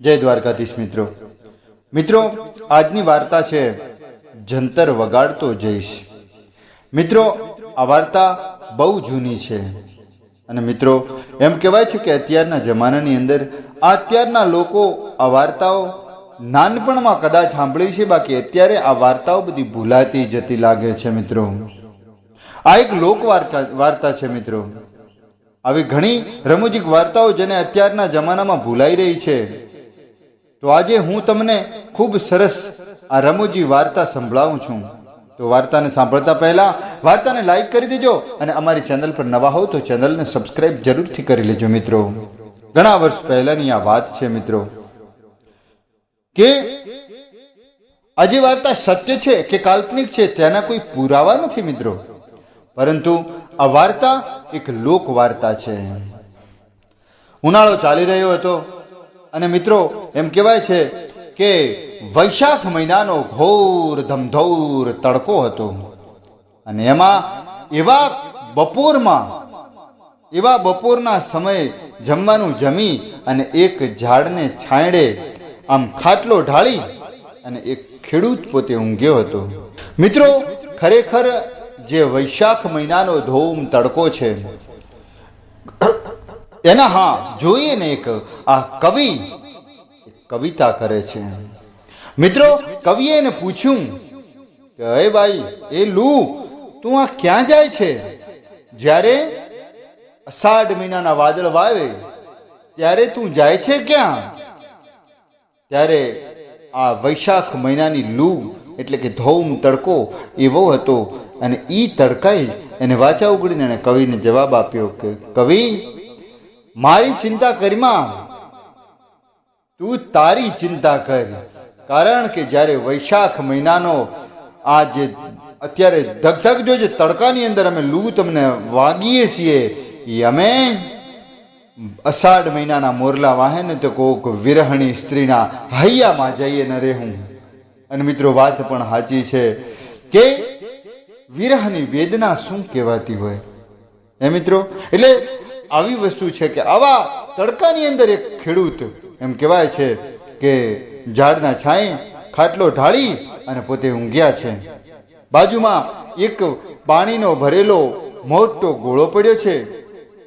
જય દ્વારકાધીશ મિત્રો. મિત્રો, આજની વાર્તા છે, જંતર વગાડતો જઈશ. મિત્રો, આ વાર્તા બહુ જૂની છે. અને મિત્રો, એમ કહેવાય છે કે અત્યારના જમાનાની અંદર આ અત્યારના લોકો આ વાર્તાઓ નાનપણમાં કદાચ સાંભળી છે, બાકી અત્યારે આ વાર્તાઓ બધી ભૂલાતી જતી લાગે છે, મિત્રો. આ એક લોક વાર્તા વાર્તા છે, મિત્રો. આવી ઘણી રમૂજીક વાર્તાઓ જેને અત્યારના જમાનામાં ભૂલાઈ રહી છે. તો આજે હું તમને ખૂબ સરસ આ રમૂજી વાર્તા સંભળાવું છું. તો વાર્તાને સાંભળતા પહેલા વાર્તાને લાઈક કરી દેજો અને અમારી ચેનલ પર નવા હો તો ચેનલને સબસ્ક્રાઇબ જરૂરથી કરી લેજો મિત્રો. ઘણા વર્ષ પહેલાની આ વાત છે મિત્રો. કે આજે વાર્તા સત્ય છે કે કાલ્પનિક છે તેના કોઈ પુરાવા નથી મિત્રો. પરંતુ આ વાર્તા એક લોક વાર્તા છે. ઉનાળો ચાલી રહ્યો હતો. અને મિત્રો, એમ કહેવાય છે કે વૈશાખ મહિનાનો ઘોર ધમધોર તડકો હતો. અને એમાં એવા બપોરમાં, એવા બપોરના સમયે જમવાનું જમી અને એક ઝાડને છાંયડે આમ ખાટલો ઢાળી અને એક ખેડૂત પોતે ઊંઘ્યો હતો. મિત્રો, ખરેખર જે વૈશાખ મહિનાનો ધોમ તડકો છે એના હા જોઈએ ને એક આ કવિ કવિતા કરે છે. મિત્રો, કવિએ એને પૂછ્યું કે, હે ભાઈ, એ લુ, તું આ ક્યાં જાય છે? જ્યારે અષાઢ મહિનાના વાદળ વાવે, ત્યારે તું જાય છે ક્યાં? ત્યારે આ વૈશાખ મહિનાની લૂ, એટલે કે ધૌમ તડકો, એવો હતો અને એ તડકાએ એને વાચા ઉગડીને એને કવિને જવાબ આપ્યો કે, કવિ મારી ચિંતા કરીમાં તું તારી ચિંતા કર. કારણ કે જ્યારે વૈશાખ મહિનાનો આ જે અત્યારે ધગધગ જો જે તડકાની અંદર અમે લૂ તમને વાગીએ છીએ, એ અમે અષાઢ મહિનાના મોરલા વાહે ને તો કોક વિરહણી સ્ત્રીના હૈયામાં જઈએ ન રહેવું. અને મિત્રો વાત પણ સાચી છે કે વિરહની વેદના શું કહેવાતી હોય? એ મિત્રો? એટલે આવી વસ્તુ છે કે આવા તડકાની અંદર એક ખેડૂત એમ કહેવાય છે કે ઝાડના છાંય ખાટલો ઢાળી અને પોતે ઊંઘ્યા છે. બાજુમાં એક પાણીનો ભરેલો મોટો ગોળો પડ્યો છે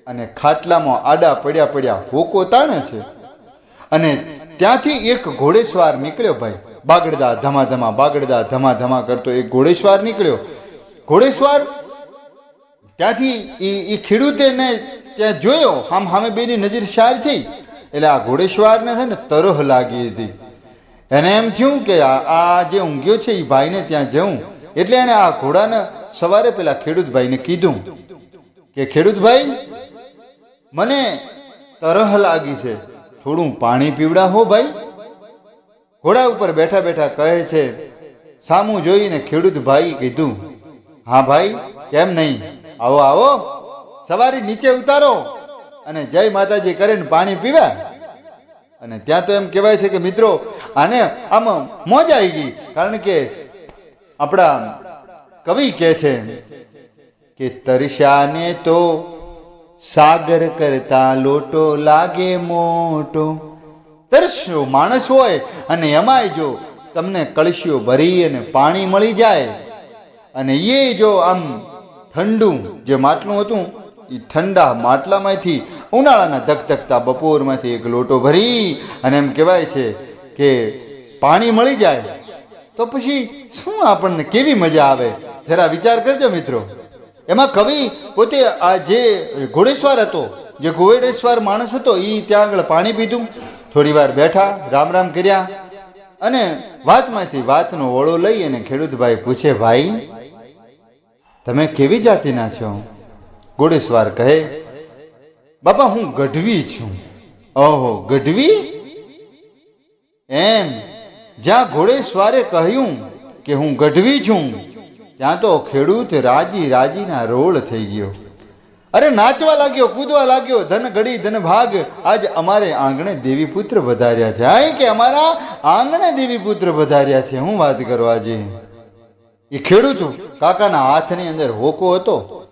અને ખાટલામાં આડા પડ્યા પડ્યા હોકો તાણે છે. અને ત્યાંથી એક ઘોડેસવાર નીકળ્યો ભાઈ. બાગડદા ધમા ધમા બાગડદા ધમા ધમા કરતો એક ઘોડેસવાર નીકળ્યો. ઘોડેસવાર ત્યાંથી એ એ ખેડૂતે ને ત્યાં જોયો, આમ સામે બેની નજર શાર થઈ. એટલે આ ઘોડેશ્વરને છે ને તરહ લાગી હતી. એને એમ થયું કે આ જે ઊંઘ્યો છે એ ભાઈને ત્યાં જવું. એટલે એણે આ ઘોડાને સવારે પેલા ખેડૂતભાઈને કીધું કે, ખેડૂતભાઈ, મને તરહ લાગી છે. થોડું પાણી પીવડા હો ભાઈ. ઘોડા ઉપર બેઠા બેઠા કહે છે, સામું જોઈને ખેડૂતભાઈ કીધું, હા ભાઈ, કેમ નહીં? આવો આવો. સવારે નીચે ઉતારો અને જય માતાજી કરીને પાણી પીવા. અને ત્યાં તો એમ કહેવાય છે કે મિત્રો, આને આમ મોજ આવી ગઈ, કારણ કે આપણા કવિ કહે છે કે તરસ્યાને તો સાગર કરતા લોટો લાગે મોટો. તરસ્યો માણસ હોય અને એમાંય જો તમને કળશીઓ ભરી અને પાણી મળી જાય, અને એ જો આમ ઠંડુ, જે માટલું હતું એ ઠંડા માટલામાંથી, ઉનાળાના ધકધકતા બપોરમાંથી એક લોટો ભરી અને એમ કહેવાય છે કે પાણી મળી જાય તો પછી શું આપણને કેવી મજા આવે? જરા વિચાર કરજો મિત્રો. એમાં કવિ પોતે આ જે ઘોડેશ્વર હતો, જે ઘોડેશ્વર માણસ હતો એ ત્યાં આગળ પાણી પીધું. થોડી વાર બેઠા, રામ રામ કર્યા અને વાતમાંથી વાતનો ઓળો લઈ અને ખેડૂતભાઈ પૂછે, ભાઈ, તમે કેવી જાતિના છો? ઘોડેશ્વર કહે, બાપા, હું ગઢવી છું. ઓહો, ગઢવી? એમ, જ્યાં ઘોડેશ્વરે કહ્યું કે હું ગઢવી છું, ત્યાં તો ખેડૂત રાજી રાજીના રોળ થઈ ગયો. અરે, નાચવા લાગ્યો, કૂદવા લાગ્યો, ધન ઘડી, ધન ભાગ. આજ અમારે આંગણે દેવી પુત્ર વધાર્યા છે. આ કે અમારા આંગણે દેવી પુત્ર વધાર્યા છે? હું વાત કરવા જે. એ ખેડૂત કાકાના હાથની અંદર હોકો હતો.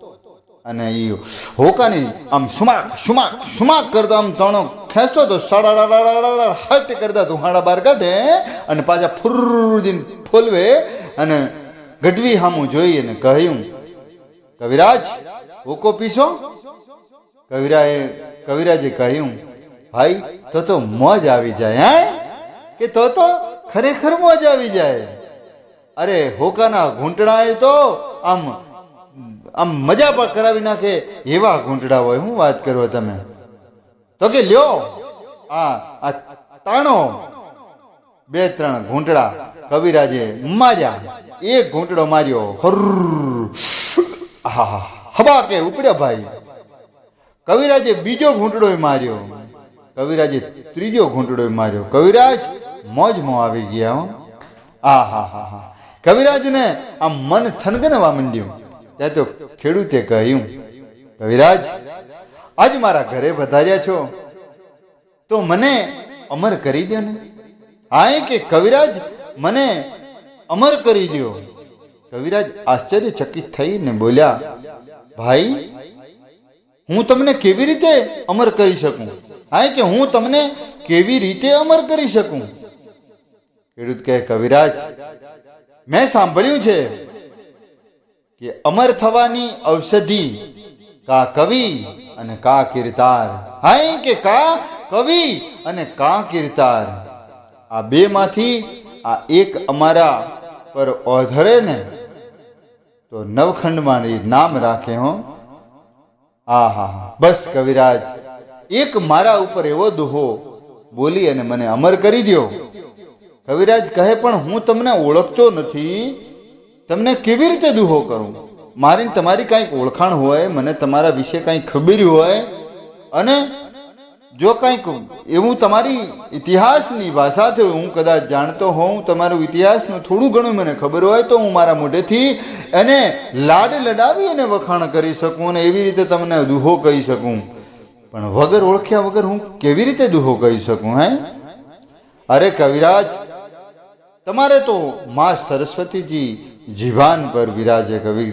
અને એ હોકાની આમ સુમાક સુમાક સુમાક કરતા આમ તણો ખેંચતો તો સાડા હટ કરતા ધુહાડા બહાર કાઢે અને પાછા ફુરદીન ફોલવે અને ગઢવી હામું જોઈ અને કહ્યું કવિરાજ હોકો પીશો કવિરાએ કવિરાજે કહ્યું ભાઈ તો તો મોજ આવી જાય હે કે તો તો ખરેખર મોજ આવી જાય અરે હોકાના ઘૂંટણાએ તો આમ આમ મજા પણ કરાવી નાખે એવા ઘૂંટડા હોય, હું વાત કરો તમે. તો કે લ્યો, આ આ તાણો, બે, ત્રણ ઘૂંટડા કવિરાજે માર્યા. એક ઘૂંટડો માર્યો આહા હબા કે ઉપડ્યા ભાઈ. કવિરાજે બીજો ઘૂંટડો માર્યો. કવિરાજે ત્રીજો ઘૂંટડો માર્યો. કવિરાજ, મોજમાં આવી ગયા હો. આ હા હા હા કવિરાજને આમ મન થનગનવા માંડ્યું. ત્યાં તો ખેડૂતે કહ્યું, કવિરાજ, આજ મારા ઘરે વધાર્યા છો. તો મને અમર કરી દો ને. હા કે કવિરાજ, મને અમર કરી દો કવિરાજ આશ્ચર્યચકિત થઈને બોલ્યા, ભાઈ, હું તમને કેવી રીતે અમર કરી શકું? હા કે હું તમને કેવી રીતે અમર કરી શકું? ખેડૂત કહે, કવિરાજ, મેં સાંભળ્યું છે કે અમર થવાની ઔષધિ, કા કવિ અને કા કીર્તાર? હાય કે કા કવિ અને કા કીર્તાર? આ બે માંથી આ એક અમારા પર ઓધરે ને, તો નવખંડમાં નામ રાખે હો. આ હા બસ કવિરાજ, એક મારા ઉપર એવો દુહો, બોલી અને મને અમર કરી દ્યો. કવિરાજ કહે, પણ હું તમને ઓળખતો નથી. તમને કેવી રીતે દુહો કરું? મારી તમારી કાંઈક ઓળખાણ હોય, મને તમારા વિશે કાંઈક ખબર હોય, અને જો કાંઈક એવું તમારી ઇતિહાસની ભાષાથી હું કદાચ જાણતો હોઉં, તમારું ઇતિહાસનું થોડું ઘણું મને ખબર હોય, તો હું મારા મોઢેથી એને લાડ લડાવી અને વખાણ કરી શકું અને એવી રીતે તમને દુહો કહી શકું. પણ વગર ઓળખ્યા વગર હું કેવી રીતે દુહો કહી શકું, હે? અરે કવિરાજ તમારે તો મા સરસ્વતીજી જીવાન પર વિરાજે કવિ.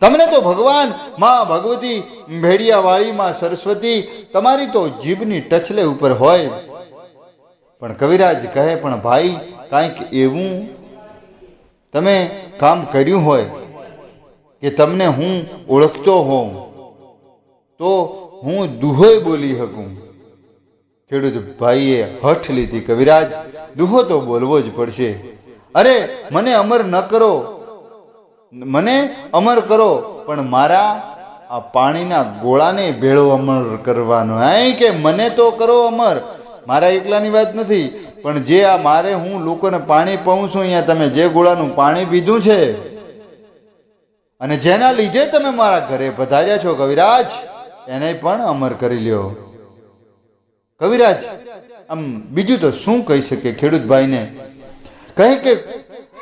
તમને તો ભગવાનમાં ભગવતી ભેડિયાવાળી માં સરસ્વતી તમારી તો જીભની ટચલે ઉપર હોય. પણ કવિરાજ કહે, પણ ભાઈ, કાંઈક એવું તમે કામ કર્યું હોય કે તમને હું ઓળખતો હોઉં, તો હું દુહોય બોલી શકું. ખેડૂત ભાઈએ હઠ લીધી કવિરાજ. દુહો તો બોલવો જ પડશે. અરે, મને અમર ન કરો. મને અમર કરો, પણ મારા આ પાણીના ગોળાને ભેળો અમર કરવાનો. હા કે મને તો કરો અમર. મારા એકલાની વાત નથી, પણ જે આ મારે હું લોકોને પાણી પાઉં છું અહીંયા, તમે જે ગોળાનું પાણી પીધું છે, અને જેના લીધે તમે મારા ઘરે પધાર્યા છો, કવિરાજ, એને પણ અમર કરી લ્યો. કવિરાજ આમ બીજું તો શું કહી શકે ખેડૂત ભાઈને કહે કે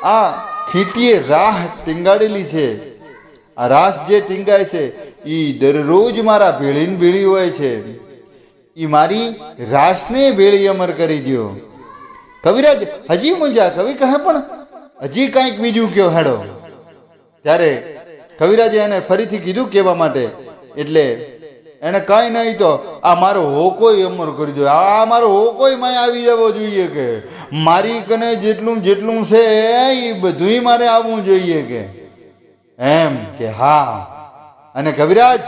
આ ખીટીએ રાહ ટીંગાડેલી છે. આ રાસ જે ટીંગાય છે એ દરરોજ મારા ભેળીને ભેળી હોય છે. એ મારી રાસને ભેળી અમર કરી દ્યો. કવિરાજ, હજી મુંજા કવિ કહે પણ હજી કાંઈક બીજું કયો હેડો? ત્યારે કવિરાજે એને ફરીથી કીધું કહેવા માટે, એટલે એને કાંઈ નહીં તો આ મારો હોકોય અમર કરી દો. આ મારો હોકોયમાં આવી જવો જોઈએ કે? મારી કને જેટલું જેટલું છે એ બધુંય મારે આવવું જોઈએ કે? એમ કે હા. અને કવિરાજ,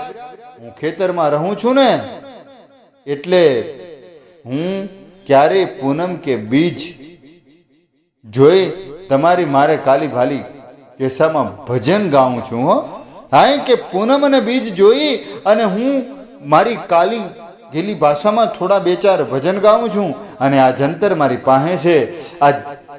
હું ખેતરમાં રહું છું ને, એટલે હું ક્યારેય પૂનમ કે બીજ જોઈ તમારી મારે કાલી ભાલી કેસામાં ભજન ગાઉં છું હો. હા કે પૂનમ અને બીજ જોઈ અને હું મારી કાલી ગેલી ભાષામાં થોડા બે ચાર ભજન ગાઉં છું અને આ જંતર મારી પાસે છે. આ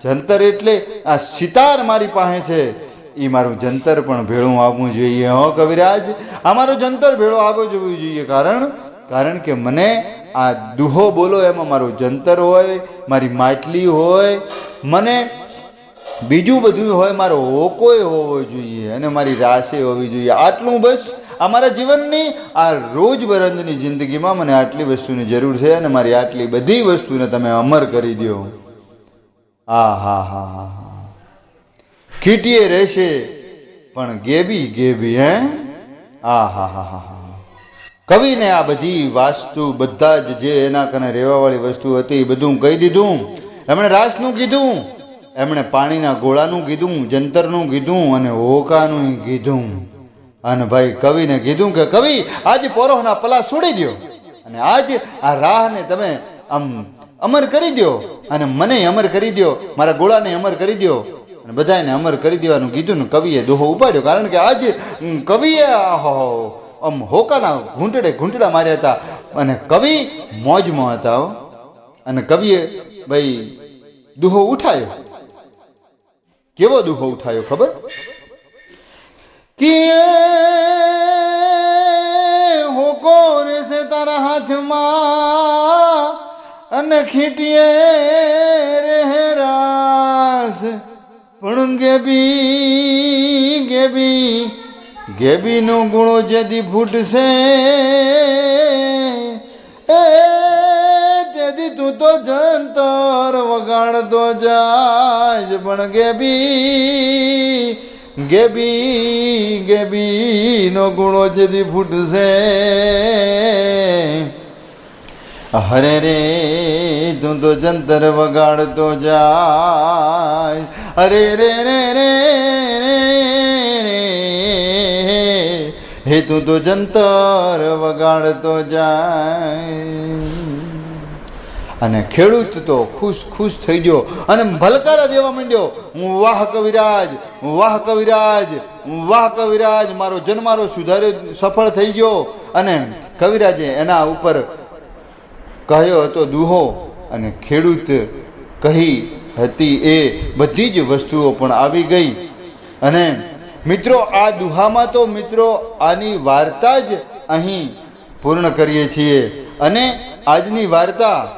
જંતર એટલે આ સિતાર મારી પાસે છે. એ મારું જંતર પણ ભેળું આવવું જોઈએ, હો કવિરાજ. આ મારો જંતર ભેળો આવવો જવું જોઈએ. કારણ કારણ કે મને આ દુહો બોલો, એમાં મારું જંતર હોય, મારી માટલી હોય, મને બીજું બધું હોય, મારો હોકોય હોવો જોઈએ અને મારી રાસે હોવી જોઈએ. આટલું બસ અમારા જીવનની આ રોજબરોજની જિંદગીમાં મને આટલી વસ્તુની જરૂર છે અને મારી આટલી બધી વસ્તુને તમે અમર કરી દો. આ, હા હા હા હા. ખીટીએ રહેશે, પણ ગેબી ગેબી, હે? આ, હા હા હા હા. કવિને આ બધી વાસ્તુ બધા જ જે એના કને રહેવાવાળી વસ્તુ હતી બધું કહી દીધું. એમણે રાસનું કીધું. એમણે પાણીના ગોળાનું કીધું, જંતરનું કીધું અને હોકાનું કીધું. અને ભાઈ કવિને કીધું કે, કવિ, આજ પરોહના પલા છોડી દો અને આજ આ રાહને તમે આમ અમર કરી દો અને મને અમર કરી દો મારા ગોળાને અમર કરી દો અને બધાને અમર કરી દેવાનું કીધું ને કવિએ દોહો ઉપાડ્યો, કારણ કે આજ કવિએ, આહો, આમ હોકાના ઘૂંટડે ઘૂંટડા માર્યા હતા. અને કવિ મોજમાં હતા. અને કવિએ, ભાઈ, દુહો ઉઠાયો. કેવો દુહો ઉઠાયો ખબર? કે હોકો રહેશે તારા હાથમાં અને ખીટીએ રહે રાસ પણ ગેબી ગેબી ગેબીનો ગુણો જેદી ફૂટશે એ તેથી તું તો જંતર વગાડતો જાય પણ ગેબી ગેબી ગેબી નો ગુણો જેથી ફૂટશે. હરે રે, તું તો જંતર વગાડતો જાય. અરે રે રે રે રે હે, તું તો જંતર વગાડતો જાય. અને ખેડૂત તો ખુશ ખુશ થઈ ગયો. અને ભલકારા દેવા માંડ્યો. હું વાહ કવિરાજ વાહ કવિરાજ વાહ કવિરાજ, મારો જન્મારો સુધાર્યો, સફળ થઈ ગયો. અને કવિરાજે એના ઉપર કહ્યો હતો, દુહો અને ખેડૂત કહી હતી એ બધી જ વસ્તુઓ પણ આવી ગઈ. અને મિત્રો, આ દુહામાં તો મિત્રો આની વાર્તા જ અહીં પૂર્ણ કરીએ છીએ. અને આજની વાર્તા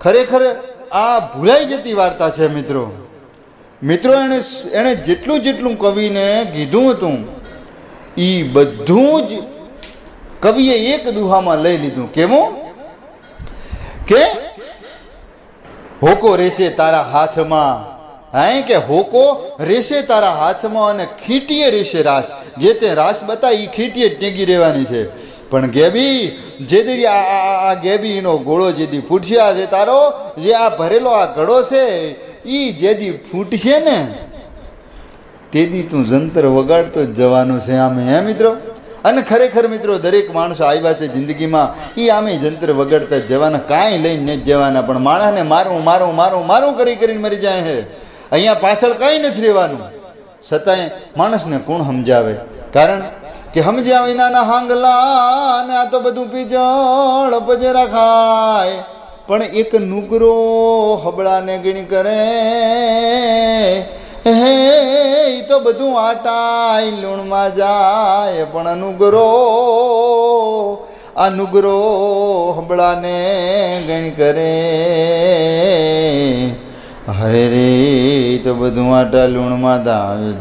ખરેખર આ ભૂલાઈ જતી વાર્તા છે, મિત્રો. મિત્રો, એણે એણે જેટલું જેટલું કવિને કીધું હતું એ બધું જ કવિએ એક દુહામાં લઈ લીધું. કેવું કે હોકો રહેશે તારા હાથમાં. હા, કે હોકો રહેશે તારા હાથમાં અને ખીટીએ રહેશે રાસ. જે તે રાસ બતા એ ખીટીએ ટેગી રહેવાની છે. પણ ગેબી, જે દી આ આ ગેબીનો ગોળો જે દી ફૂટશે આ જે તારો, જે આ ભરેલો આ ઘડો છે એ જેદી ફૂટશે ને તેથી તું જંતર વગાડતો જ જવાનું છે આમે, હે મિત્રો? અને ખરેખર મિત્રો, દરેક માણસો આવ્યા છે જિંદગીમાં એ આમે જંતર વગાડતા જ જવાના, કાંઈ લઈને નથી જવાના, પણ માણસને મારું મારું મારું મારું કરી કરીને મરી જાય છે અહીંયા પાછળ કાંઈ નથી રહેવાનું. છતાંય માણસને કોણ સમજાવે? કારણ કે સમજ્યા વિનાના હાંગલા ને આ તો બધું પીજળ પજેરા ખાય. પણ એક નુગરો હબળાને ગણી કરે. હે, એ તો બધું આટાય લૂણમાં જાય, પણ અનુગરો અનુગરો હબળાને ગણ કરે. હરે રે તો બધું આટા લૂણમાં જાય.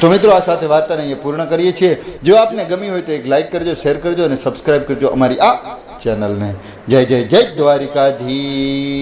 તો મિત્રો આ સાથે વાર્તાને અહીંયા પૂર્ણ કરીએ છીએ. જો આપને ગમી હોય તો એક લાઈક કરજો શેર કરજો અને સબસ્ક્રાઈબ કરજો અમારી આ ચેનલને જય જય જય દ્વારિકાધીશ.